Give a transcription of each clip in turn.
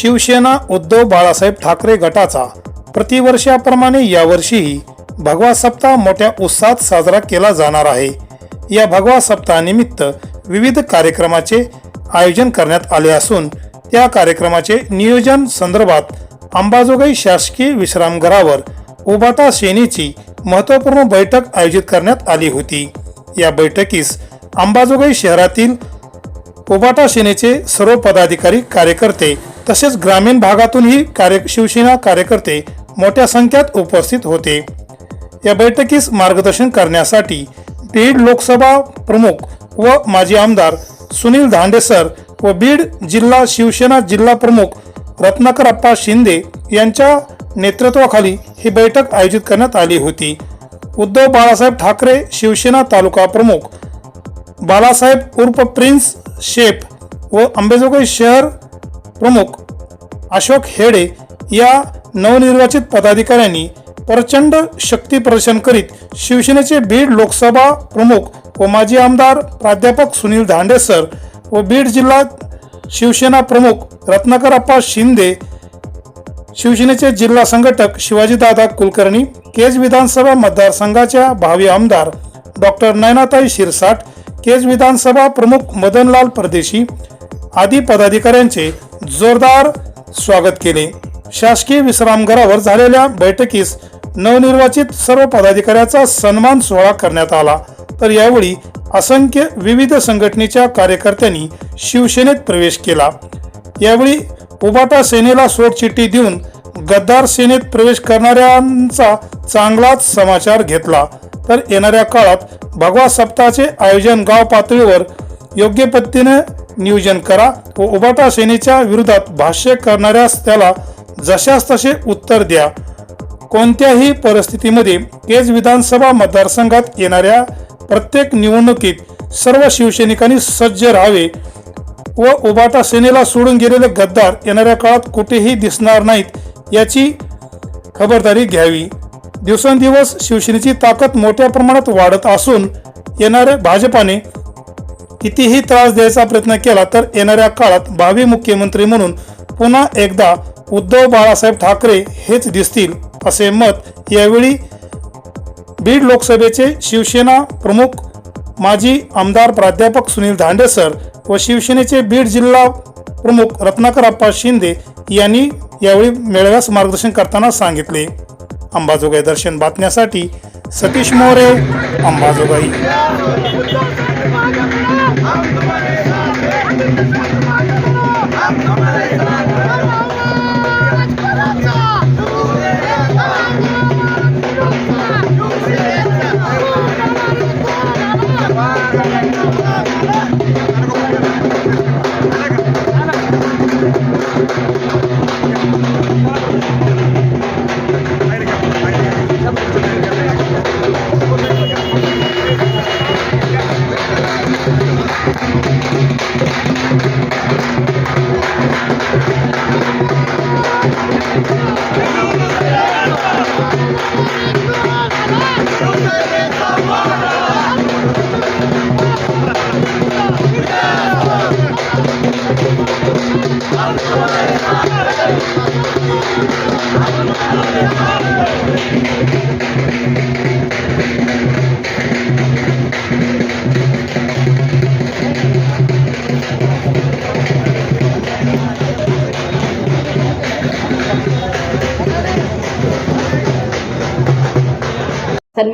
शिवसेना उद्धव बाळासाहेब ठाकरे गटाचा प्रतिवर्षाप्रमाणे यावर्षीही भगवा सप्ताह मोठ्या उत्साहात साजरा केला जाणार आहे. या भगवा सप्ताहानिमित्त विविध कार्यक्रमाचे आयोजन करण्यात आले असून त्या कार्यक्रमाचे नियोजन संदर्भात अंबाजोगाई शासकीय विश्रामगृहावर उबाटा सेनेची महत्त्वपूर्ण बैठक आयोजित करण्यात आली होती. या बैठकीस अंबाजोगाई शहरातील उबाटा सेनेचे सर्व पदाधिकारी कार्यकर्ते तसेच ग्रामीण भागातूनही कार्य शिवसेना कार्यकर्ते मोठ्या संख्येत उपस्थित होते. या बैठकीस मार्गदर्शन करण्यासाठी बीड लोकसभा प्रमुख व माजी आमदार सुनील धांडेसर व बीड जिल्हा शिवसेना जिल्हा प्रमुख रत्नाकर अप्पा शिंदे यांच्या नेतृत्वाखाली ही बैठक आयोजित करण्यात आली होती. उद्धव बाळासाहेब ठाकरे शिवसेना तालुका प्रमुख बालासाहेब उर्फ प्रिन्स शेप व अंबेजोगाई शहर प्रमुख अशोक हेडे या नवनिर्वाचित पदाधिकाऱ्यांनी प्रचंड शक्ती प्रदर्शन करीत शिवसेनेचे बीड लोकसभा प्रमुख व माजी आमदार प्राध्यापक सुनील धांडेसर व बीड जिल्हा शिवसेना प्रमुख रत्नाकर अप्पा शिंदे शिवसेनेचे जिल्हा संघटक शिवाजीदादा कुलकर्णी केज विधानसभा मतदारसंघाच्या भावी आमदार डॉक्टर नयनाताई शिरसाट केज विधानसभा प्रमुख मदनलाल परदेशी आदी पदाधिकाऱ्यांचे जोरदार स्वागत केले. शासकीय विश्रामगृहावर झालेल्या बैठकीस नवनिर्वाचित सर्व पदाधिकाऱ्याचा सन्मान सोहळा करण्यात आला. तर यावेळी असंख्य विविध संघटनेच्या कार्यकर्त्यांनी शिवसेनेत प्रवेश केला. यावेळी उबाटा सेनेला सोडचिठ्ठी देऊन गद्दार सेनेत प्रवेश करणाऱ्यांचा चांगलाच समाचार घेतला. तर येणाऱ्या काळात भगवा सप्ताहाचे आयोजन गाव पातळीवर योग्य पद्धतीने नियोजन करा व उबाटा सेनेच्या विरोधात भाष्य करणाऱ्यास त्याला जशास तसे उत्तर द्या. कोणत्याही परिस्थितीमध्ये केज विधानसभा मतदारसंघात येणाऱ्या प्रत्येक निवडणुकीत सर्व शिवसैनिकांनी सज्ज राहावे व उबाटा सेनेला सोडून गेलेले गद्दार येणाऱ्या काळात कुठेही दिसणार नाहीत याची खबरदारी घ्यावी. दिवसेंदिवस शिवसेनेची ताकद मोठ्या प्रमाणात वाढत असून येणाऱ्या भाजपाने कितीही त्रास द्यायचा प्रयत्न केला तर येणाऱ्या काळात भावी मुख्यमंत्री म्हणून पुन्हा एकदा उद्धव बाळासाहेब ठाकरे हेच दिसतील असे मत यावेळी बीड लोकसभेचे शिवसेना प्रमुख माजी आमदार प्राध्यापक सुनील धांडेसर व शिवसेनेचे बीड जिल्हा प्रमुख रत्नाकर अप्पा शिंदे यांनी यावेळी मेळाव्यास मार्गदर्शन करताना सांगितले. अंबाजोगाई दर्शन बातम्यासाठी सतीश मोरे अंबाजोगाई. Thank you.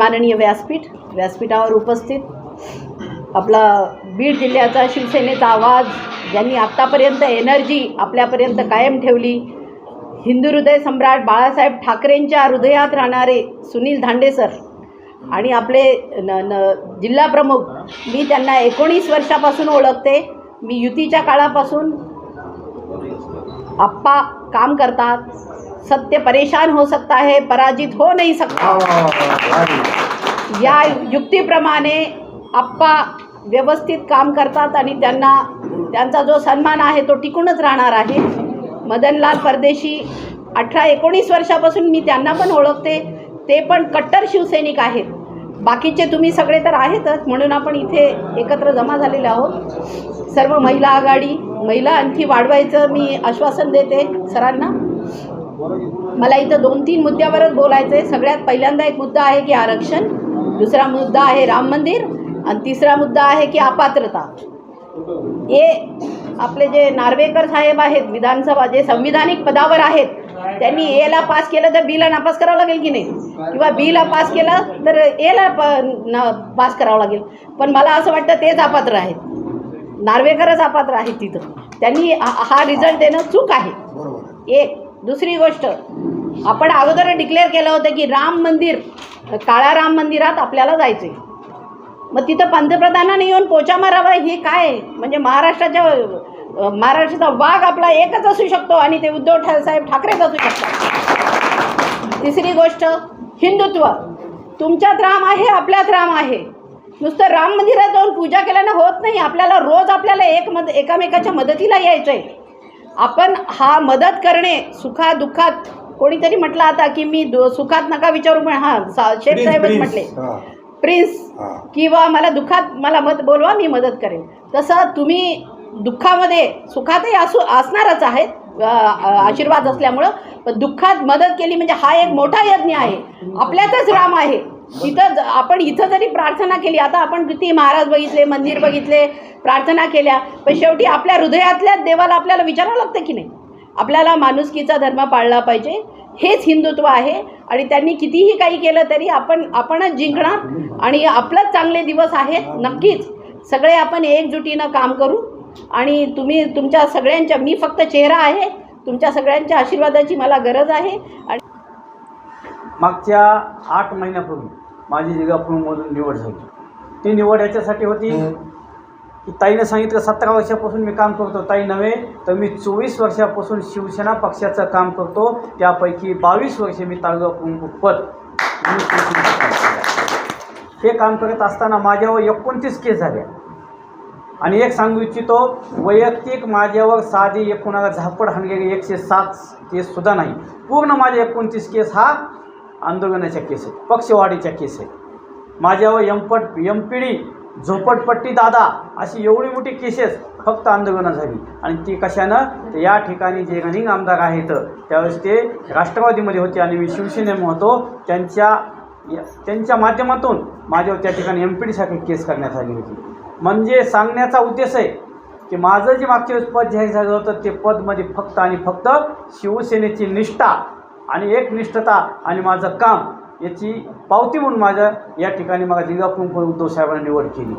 माननीय व्यासपीठ व्यासपीठावर उपस्थित. आपला बीड जिल्ह्याचा शिवसेनेचा आवाज ज्यांनी आत्तापर्यंत एनर्जी आपल्यापर्यंत कायम ठेवली. हिंदू हृदय सम्राट बाळासाहेब ठाकरेंच्या हृदयात राहणारे सुनील धांडे सर आणि आपले न न जिल्हाप्रमुख मी त्यांना एकोणीस वर्षापासून ओळखते. मी युतीच्या काळापासून आप्पा काम करतात. सत्य परेशान हो सकता है पराजित हो नहीं सकता। या युक्तीप्रमाणे आप्पा व्यवस्थित काम करतात आणि त्यांना त्यांचा जो सन्मान आहे तो टिकूनच राहणार आहे. मदनलाल परदेशी अठरा एकोणीस वर्षापासून मी त्यांना पण ओळखते ते पण कट्टर शिवसैनिक आहेत. बाकीचे तुम्ही सगळे तर आहेतच म्हणून आपण इथे एकत्र जमा झालेले आहोत. सर्व महिला आघाडी महिला आणखी वाढवायचं मी आश्वासन देते सरांना. मला इथं दोन तीन मुद्द्यावरच बोलायचं आहे सगळ्यात पहिल्यांदा एक मुद्दा आहे की आरक्षण दुसरा मुद्दा आहे राम मंदिर आणि तिसरा मुद्दा आहे की अपात्रता. हे आपले जे नार्वेकर साहेब आहेत विधानसभा जे संविधानिक पदावर आहेत त्यांनी एला पास केलं तर बीला नापास करावं लागेल की नाही? किंवा बीला पास केलं तर एला प ना पास करावं लागेल. पण मला असं वाटतं तेच अपात्र आहेत. नार्वेकरच अपात्र आहेत तिथं. त्यांनी हा हा रिझल्ट देणं चूक आहे. एक दुसरी गोष्ट आपण अगोदर डिक्लेअर केलं होतं की राम मंदिर काळ्या राम मंदिरात आपल्याला जायचं आहे मग तिथं पंतप्रधानांनी येऊन पोचा मारावा हे काय? म्हणजे महाराष्ट्राच्या महाराष्ट्राचा वाघ आपला एकच असू शकतो आणि ते उद्धव ठा साहेब ठाकरेच असू शकतात. तिसरी गोष्ट हिंदुत्व. तुमच्यात राम आहे आपल्यात राम आहे. नुसतं राम मंदिरात जाऊन पूजा केल्यानं होत नाही. आपल्याला रोज आपल्याला एक मद एकामेकाच्या मदतीला यायचं आहे आपण हा मदत करणे सुखा दुःखात कोणीतरी म्हटलं आता की मी दु- सुखात नका विचारू पण हां शेठ साहेबच म्हटले. प्रिन्स किंवा मला दुःखात मला मत बोलवा मी मदत करेन. तसं तुम्ही दुःखामध्ये सुखातही असू असणारच आहेत आशीर्वाद असल्यामुळं पण दुःखात मदत केली म्हणजे हा एक मोठा यज्ञ आहे. आपल्यातच राम आहे. इथं ज- आपण इथं जरी प्रार्थना केली आता आपण किती महाराज बघितले मंदिर बघितले प्रार्थना केल्या पण शेवटी आपल्या हृदयातल्या देवाला आपल्याला विचारावं लागतं की नाही? आपल्याला माणुसकीचा धर्म पाळला पाहिजे हेच हिंदुत्व आहे आणि त्यांनी कितीही काही केलं तरी आपण आपणच जिंकणार आणि आपलंच चांगले दिवस आहेत नक्कीच. सगळे आपण एकजुटीनं काम करू आणि तुम्ही तुमच्या सगळ्यांच्या मी फक्त चेहरा आहे तुमच्या सगळ्यांच्या आशीर्वादाची मला गरज आहे आणि मागच्या आठ महिन्यापूर्वी माझी जिगापूरमधून निवड झाली. ती निवड याच्यासाठी होती की ताईनं सांगितलं सतरा वर्षापासून मी काम करतो. ताई नव्हे तर मी चोवीस वर्षापासून शिवसेना पक्षाचं काम करतो. त्यापैकी बावीस वर्षे मी तालुका प्रमुख पद. हे काम करत असताना माझ्यावर एकोणतीस केस झाल्या आणि एक सांगू इच्छितो वैयक्तिक माझ्यावर साधी एकूणाला झापड हाणलेली एकशे सात केस सुद्धा नाही. पूर्ण माझे एकोणतीस केस हा आंदोलनाच्या केस आहेत. पक्षवाढीच्या केस आहेत. माझ्यावर यमपट यमपिडी पी डी दादा अशी एवढी मोठी केसेस फक्त आंदोलनं झाली. आणि ती कशानं? या ठिकाणी जे रनिंग आमदार आहेत त्यावेळेस ते राष्ट्रवादीमध्ये होते आणि मी शिवसेनेमध्ये होतो. त्यांच्या त्यांच्या माध्यमातून माझ्यावर त्या ठिकाणी एम पी डीसाठी केस करण्यात आली होती. म्हणजे सांगण्याचा उद्देश आहे की माझं जे मागच्या वेळेस पद जाहीर झालं होतं ते पदमध्ये फक्त आणि फक्त शिवसेनेची निष्ठा आणि एकनिष्ठता आणि माझं काम याची पावती म्हणून माझ्या या ठिकाणी मला जिल्हाप्रमुख उद्धव साहेबांनी निवड केली.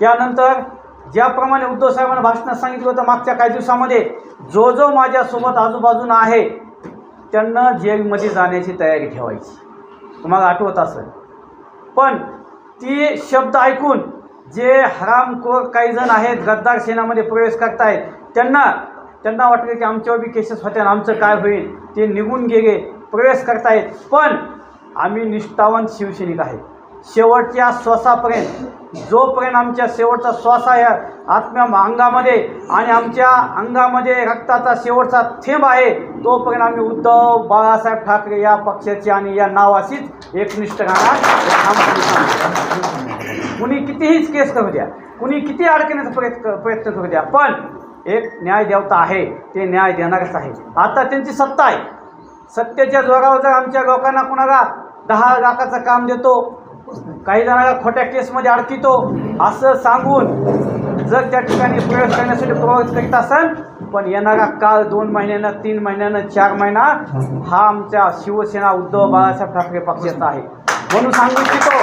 त्यानंतर ज्याप्रमाणे उद्धव साहेबांना भाषणात सांगितलं होतं मागच्या काही दिवसामध्ये जो जो माझ्यासोबत आजूबाजून आहे त्यांना जेलमध्ये जाण्याची तयारी ठेवायची. तुम्हाला आठवत असेल. पण ती शब्द ऐकून जे हरामखोर काही जण आहेत गद्दार सेनामध्ये प्रवेश करतायत त्यांना त्यांना वाटलं की आमच्यावर बी केसेस होत्या आमचं काय होईल ते निघून गेले. प्रवेश करतायत. पण आम्ही निष्ठावंत शिवसैनिक आहे. शेवटच्या श्वासापर्यंत जोपर्यंत आमच्या शेवटचा श्वास आहे आत्म्या अंगामध्ये आणि आमच्या अंगामध्ये रक्ताचा शेवटचा थेंब आहे तोपर्यंत आम्ही उद्धव बाळासाहेब ठाकरे या पक्षाची आणि या नावाशीच एकनिष्ठ राहणार. कुणी कितीहीच केस करू द्या. कुणी किती अडकण्याचा प्रयत्न प्रयत्न करू द्या. पण एक न्याय देवता आहे ते न्याय देणारच आहे. आता त्यांची सत्ता आहे. सत्तेच्या जोरावर जर आमच्या लोकांना कुणाला दहा लाखाचं काम देतो काही जणांना खोट्या केसमध्ये अडकितो असं सांगून जर त्या ठिकाणी प्रवेश करण्यासाठी प्रभावित करीत असेल पण येणारा काळ दोन महिन्यानं तीन महिन्यानं चार महिना हा आमच्या शिवसेना उद्धव बाळासाहेब ठाकरे पक्षाचा आहे. म्हणून सांगू इच्छितो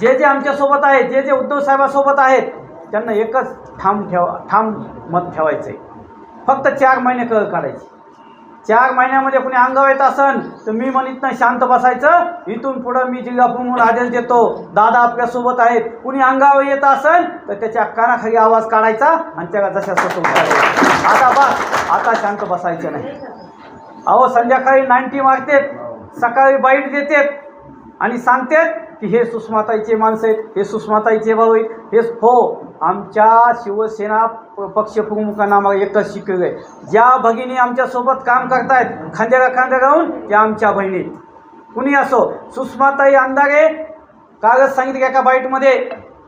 जे जे आमच्यासोबत आहेत जे जे उद्धव साहेबासोबत आहेत त्यांना एकच ठाम ठेवा ठाम मत ठेवायचं आहे फक्त चार महिने कळ काढायचे. चार महिन्यामध्ये कुणी अंगावर येत असन तर मी म्हणत नाही शांत बसायचं. इथून पुढं मी जिल्हा प्रमुख आदेश देतो. दादा आपल्यासोबत आहेत. कुणी अंगावर येत असन तर त्याच्या कानाखाली आवाज काढायचा आणि त्याला जशा स्वतः आता बस आता शांत बसायचं नाही. अहो संध्याकाळी नाईन्टी मारतेत सकाळी बाईट देतेत आणि सांगतेत की हे सुषमाताईचे माणसं आहेत हे सुषमाताईचे भाऊ आहेत हे हो आमच्या शिवसेना प- पक्षप्रमुखांना आम्हाला एकच शिकलेलं आहे. ज्या भगिनी आमच्यासोबत काम करतायत खांद्याला खांद्या राहून त्या आमच्या बहिणी कुणी असो सुषमाताई अंधारे कालच सांगितलं एका बाईटमध्ये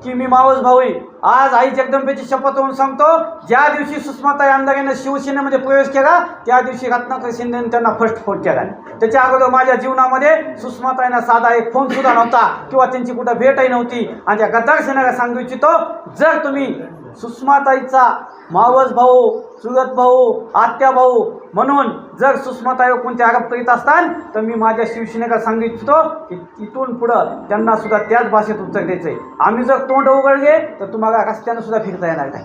की मी मावस भाऊ आहे. आज आई जगदंबेची शपथ होऊन सांगतो ज्या दिवशी सुषमाताई आमदारांनी शिवसेनेमध्ये प्रवेश केला त्या दिवशी रत्नाकर शिंदेने त्यांना फर्स्ट फोन केला. त्याच्या अगोदर माझ्या जीवनामध्ये सुषमाताईंना साधा एक फोन सुद्धा नव्हता किंवा त्यांची कुठं भेटही नव्हती. आणि त्या गद्दार सेनेला सांगू इच्छितो जर तुम्ही सुषमाताईचा मावस भाऊ चुलत भाऊ आत्या भाऊ म्हणून जर सुषमाताई कोणते आरोप करीत असताल तर मी माझ्या शिवसेनेला सांगू इच्छितो की इथून पुढं त्यांना सुद्धा त्याच भाषेत उत्तर द्यायचं आहे आम्ही जर तोंड उघडले तर तुम्हाला रस्त्यानं सुद्धा फिरता येणार नाही.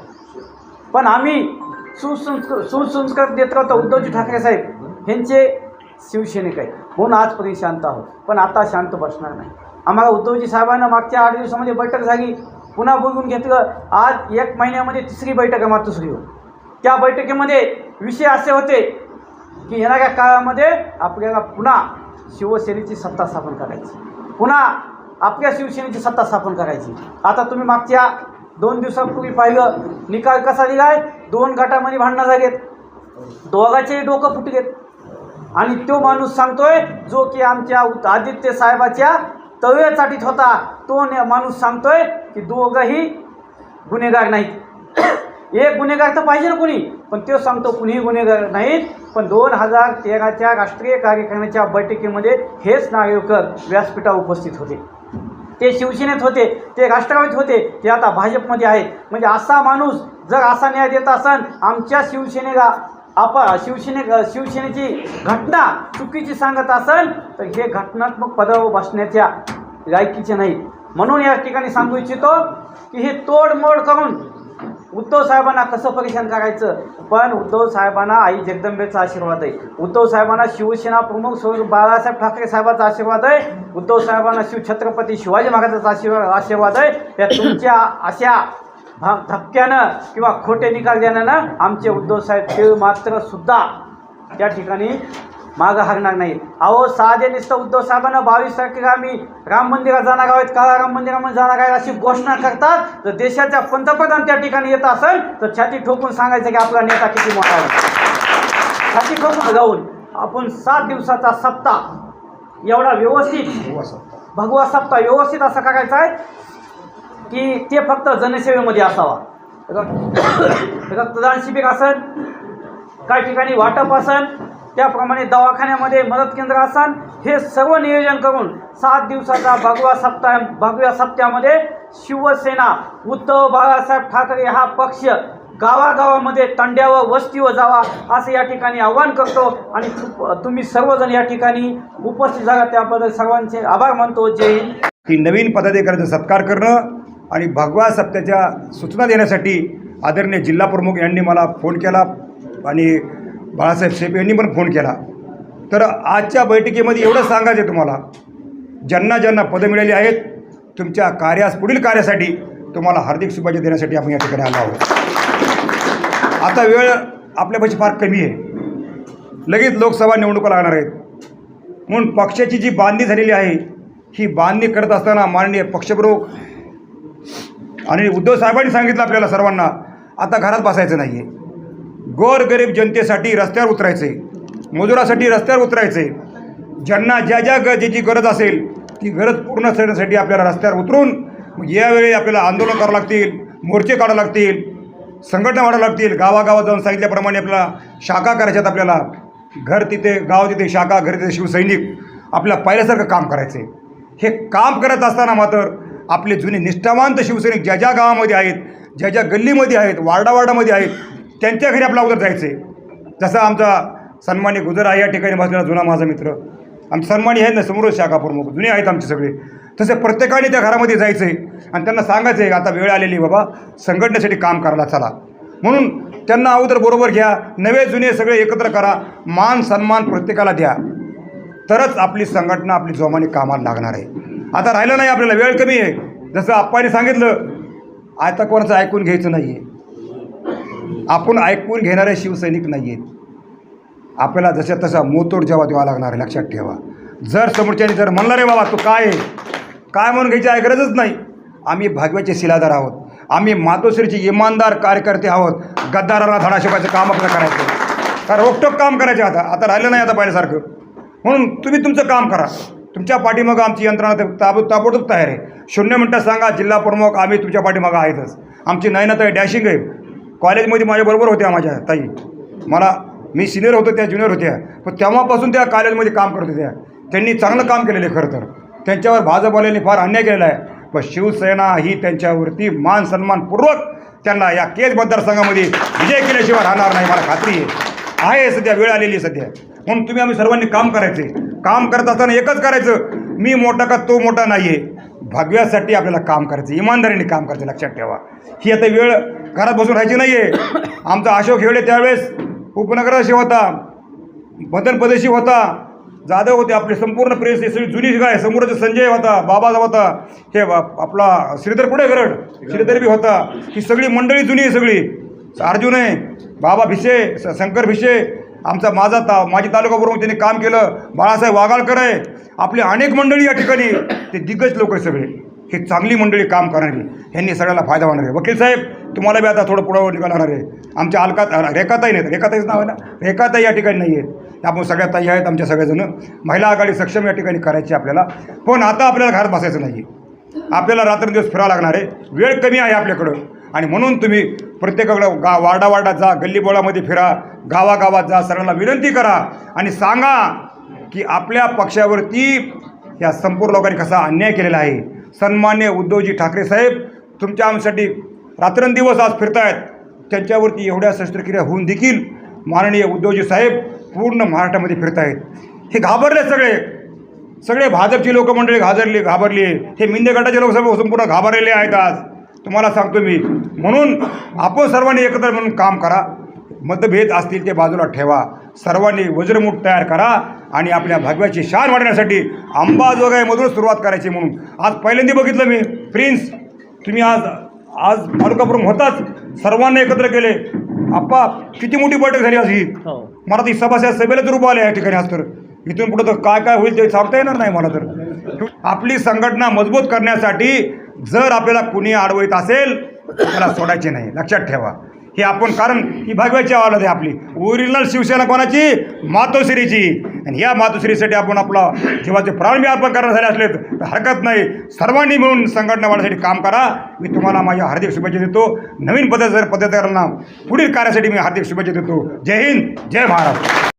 पण आम्ही सुसंस्कृत देत राहतो उद्धवजी ठाकरे साहेब. ह्यांचे शिवसैनिक आहेत. म्हणून आजपर्यंत शांत आहोत. पण आता शांत बसणार नाही. आम्हाला उद्धवजी साहेबांना मागच्या आठ दिवसामध्ये बैठक झाली. पुन्हा बोलून घेतलं. आज एक महिन्यामध्ये तिसरी बैठक आहे मातोश्री त्या बैठकीमध्ये विषय असे होते की येणाऱ्या काळामध्ये आपल्याला पुन्हा शिवसेनेची सत्ता स्थापन करायची. पुन्हा आपल्या शिवसेनेची सत्ता स्थापन करायची. आता तुम्ही मागच्या दोन दिवसापूर्वी पाहिलं. निकाल कसा दिलाय दोन गटामध्ये भांडणं झालेत. दोघाचे डोकं फुटलेत. आणि तो माणूस सांगतोय जो की आमच्या आदित्य साहेबाच्या तव्यासाठीच होता तो माणूस सांगतोय की दोघंही गुन्हेगार नाहीत. एक गुन्हेगार तर पाहिजे ना कुणी? पण तो सांगतो कुणीही गुन्हेगार नाहीत पण दोन हजार तेराच्या राष्ट्रीय कार्यक्रमाच्या बैठकीमध्ये हेच नागरिकर व्यासपीठा उपस्थित होते. ते शिवसेनेत होते ते राष्ट्रवादीत होते ते आता भाजपमध्ये आहेत. म्हणजे असा माणूस जर असा न्याय देत असन आमच्या शिवसेनेला आप शिवसेने शिवसेनेची घटना चुकीची सांगत असेल तर हे घटनात्मक पदावर बसण्याच्या लायकीचे नाहीत म्हणून या ठिकाणी सांगू इच्छितो की हे तोडमोड करून उद्धव साहेबांना कसं परेशान करायचं? पण उद्धव साहेबांना आई जगदंबेचा आशीर्वाद आहे. उद्धव साहेबांना शिवसेना प्रमुख स्व बाळासाहेब ठाकरे साहेबांचा आशीर्वाद आहे. उद्धव साहेबांना शिवछत्रपती शिवाजी महाराजांचा आशीर्वाद आशीर्वाद आहे. त्या तुमच्या अशा भा किंवा खोटे निकाल देण्यानं आमचे उद्धव साहेब ते मात्र सुद्धा त्या ठिकाणी मागं हरणार नाहीत अहो साधे नुसतं उद्धव साहेबांना बावीस तारखेला आम्ही राम मंदिरात जाणार आहोत. काळा राम मंदिरामध्ये जाणार आहे अशी घोषणा करतात. तर देशाच्या पंतप्रधान त्या ठिकाणी येत असेल तर छाती ठोकून सांगायचं की आपला नेता किती मोठा आहे. छाती ठोकून जाऊन आपण सात दिवसाचा सप्ताह एवढा व्यवस्थित भगवा सप्ताह. व्यवस्थित असा करायचा आहे की ते फक्त जनसेवेमध्ये असावा. रक्त- रक्तदान शिबिर असेल काही ठिकाणी वाटप असन त्याप्रमाणे दवाखान्यामध्ये मदत केंद्र असाल हे सर्व नियोजन करून सात दिवसाचा भगवा सप्ताह भगव्या सप्त्यामध्ये शिवसेना उद्धव बाळासाहेब ठाकरे हा पक्ष गावागावामध्ये तंड्यावर वस्तीवर जावा असं या ठिकाणी आव्हान करतो. आणि तुम्ही सर्वजण या ठिकाणी उपस्थित झाला त्याबद्दल सर्वांचे आभार मानतो. जय हिंद. की नवीन पदाधिकाऱ्यांचा सत्कार करणं आणि भगवा सप्त्याच्या सूचना देण्यासाठी आदरणीय जिल्हा प्रमुख यांनी मला फोन केला आणि बाळासाहेब शेप यांनी पण फोन केला. तर आजच्या बैठकीमध्ये एवढं सांगायचं आहे तुम्हाला. ज्यांना ज्यांना पदं मिळाली आहेत तुमच्या कार्यास पुढील कार्यासाठी तुम्हाला हार्दिक शुभेच्छा देण्यासाठी आपण या ठिकाणी आलो आहोत. आता वेळ आपल्यापाशी फार कमी आहे. लगेच लोकसभा निवडणुका लागणार आहेत. म्हणून पक्षाची जी बांधणी झालेली आहे ही बांधणी करत असताना माननीय पक्षप्रमुख आणि उद्धव साहेबांनी सांगितलं आपल्याला सर्वांना आता घरात बसायचं नाही आहे गोरगरीब जनतेसाठी रस्त्यावर उतरायचे. मजुरासाठी रस्त्यावर उतरायचे. ज्यांना ज्या ज्या ग गरज असेल ती गरज पूर्ण करण्यासाठी आपल्याला रस्त्यावर उतरून यावेळी आपल्याला आंदोलन करावं लागतील मोर्चे काढावं लागतील संघटना वाढावं लागतील. गावागावात जाऊन सांगितल्याप्रमाणे आपल्याला शाखा करायच्यात आपल्याला. घर तिथे गाव तिथे शाखा घर तिथे शिवसैनिक आपल्या पहिल्यासारखं काम करायचे. हे काम करत असताना मात्र आपले जुने निष्ठावंत शिवसैनिक ज्या ज्या गावामध्ये आहेत ज्या ज्या गल्लीमध्ये आहेत वार्डावार्डामध्ये आहेत त्यांच्या घरी आपल्या अगोदर जायचं. आहे जसं आमचा सन्मानी गुजर आहे या ठिकाणी बसलेला जुना माझा मित्र. आमचे सन्मानी आहेत ना समोर शाखा प्रमुख जुने आहेत आमचे सगळे. तसे प्रत्येकाने त्या घरामध्ये जायचं आहे आणि त्यांना सांगायचं आहे आता वेळ आलेली बाबा संघटनेसाठी काम करायला चला. म्हणून त्यांना अगोदर बरोबर घ्या नवे जुने सगळे एकत्र करा मान सन्मान प्रत्येकाला द्या. तरच आपली संघटना आपली जोमाने कामाला लागणार आहे. आता राहिलं नाही आपल्याला वेळ कमी आहे. जसं आप्पाने सांगितलं आता कोणाचं ऐकून घ्यायचं नाही आहे आपण ऐकून घेणारे शिवसैनिक नाही आहेत आपल्याला जशा तसा मोतोड जेव्हा द्यावा लागणार आहे लक्षात ठेवा. जर समोरच्याने जर म्हणलं रे बाबा तू काय आहे? काय म्हणून घ्यायची आहे गरजच नाही. आम्ही भागव्याचे शिलादार आहोत. आम्ही मातोश्रीचे इमानदार कार्यकर्ते आहोत. गद्दाराला धडा शिकवायचं काम आपलं करायचं. का रोकटोक काम करायचे आता. आता राहिलं नाही आता पाहिल्यासारखं. म्हणून तुम्ही तुमचं काम करा. तुमच्या पाठीमागं आमची यंत्रणा तर ताब ताबडतोब तयार आहे. शून्य मिनटं सांगा जिल्हा प्रमुख आम्ही तुमच्या पाठीमागं आहेतच. आमची नयनाताई डॅशिंग आहे. कॉलेजमध्ये माझ्याबरोबर होत्या माझ्या ताई. मला मी सिनियर होतो त्या ज्युनियर होत्या. पण तेव्हापासून त्या कॉलेजमध्ये काम करत होत्या. त्यांनी चांगलं काम केलेलं आहे खरं तर. त्यांच्यावर भाजपवाल्यांनी फार अन्याय केलेला आहे. पण शिवसेना ही त्यांच्यावरती मान सन्मानपूर्वक त्यांना या केज मतदारसंघामध्ये विजय केल्याशिवाय राहणार नाही मला खात्री आहे. आहे सध्या वेळ आलेली आहे सध्या. म्हणून तुम्ही आम्ही सर्वांनी काम करायचे काम करत असताना एकच करायचं मी मोठा का तो मोठा नाही आहे भागव्यासाठी आपल्याला काम करायचं इमानदारीने काम करायचं लक्षात ठेवा. ही आता वेळ घरात बसून राहायची नाही आहे आमचा अशोक हेवडे त्यावेळेस उपनगराशी होता मदन प्रदेशी होता जाधव होते आपले संपूर्ण प्रेस सगळी जुनी काय समोरचा संजय होता बाबा होता हे बा- आपला श्रीधर पुढे गरड श्रीधर बी होता ही सगळी मंडळी जुनी आहे सगळी. अर्जुन आहे बाबा भिसे स- शंकर भिसे आमचा माझा ता माजी तालुका प्रमुख त्यांनी काम केलं. बाळासाहेब वागाळकर आहे आपली अनेक मंडळी या ठिकाणी ते दिग्गज लोक आहे सगळे. हे चांगली मंडळी काम करणारी. ह्यांनी सगळ्याला फायदा होणार आहे. वकील साहेब तुम्हाला बी आता थोडं पुढं निघाणार आहे. आमच्या अलकात रेखाताई नाहीत. रेखाताईच नाव आहे ना? रेखाताई या ठिकाणी नाही आहेत आपण सगळ्या ताई आहेत आमच्या सगळेजणं. महिला आघाडी सक्षम या ठिकाणी करायची आपल्याला. पण आता आपल्याला घरात बसायचं नाही आपल्याला रात्रंदिवस फिरावं लागणार आहे. वेळ कमी आहे आपल्याकडं. आणि म्हणून तुम्ही प्रत्येकाकडं गा वार्डा जा गल्लीबोळामध्ये फिरा गावागावात जा सर्वांना विनंती करा आणि सांगा की आपल्या पक्षावरती या संपूर्ण लोकांनी कसा अन्याय केलेला आहे. सन्मान्य उद्धवजी ठाकरे साहेब तुमच्या आमच्यासाठी रात्रंदिवस आज फिरतायत. त्यांच्यावरती एवढ्या शस्त्रक्रिया होऊन देखील माननीय उद्धवजी साहेब पूर्ण महाराष्ट्रामध्ये फिरतायत. हे घाबरले सगळे. सगळे भाजपची लोकमंडळी घाबरली घाबरली. हे मिंदे गटाचे लोकसभा संपूर्ण घाबरलेले आहेत आज. तुम्हाला सांगतो मी. म्हणून आपण सर्वांनी एकत्र म्हणून काम करा. मतभेद असतील ते बाजूला ठेवा. सर्वांनी वज्रमुठ तयार करा आणि आपल्या भागव्याची शान वाढण्यासाठी अंबाजोगाईमधून सुरुवात करायची म्हणून. आज पहिल्यांदा बघितलं मी. प्रिन्स तुम्ही आज आज तालुका प्रमुख होताच. सर्वांना एकत्र केले. आप्पा किती मोठी बैठक झाली आज ही. मला ती सभासद सभेला तर उभं आले या ठिकाणी आज तर. इथून पुढं तर काय काय होईल ते सांगता येणार नाही मला तर. आपली संघटना मजबूत करण्यासाठी जर आपल्याला कुणी अडवत असेल त्याला सोडायचे नाही. लक्षात ठेवा. हे आपण कारण ही भागवायची आवाज आहे आपली. ओरिजिनल शिवसेना कोणाची? मातोश्रीची. आणि या मातोश्रीसाठी आपण आपला जीवाचे प्राण बी अर्पण करणार झाले असले तर हरकत नाही. सर्वांनी मिळून संघटना वाढण्यासाठी काम करा. मी तुम्हाला माझ्या हार्दिक शुभेच्छा देतो. नवीन पद्धत पद्धतीकरांना पुढील कार्यासाठी मी हार्दिक शुभेच्छा देतो. जय हिंद जय महाराष्ट्र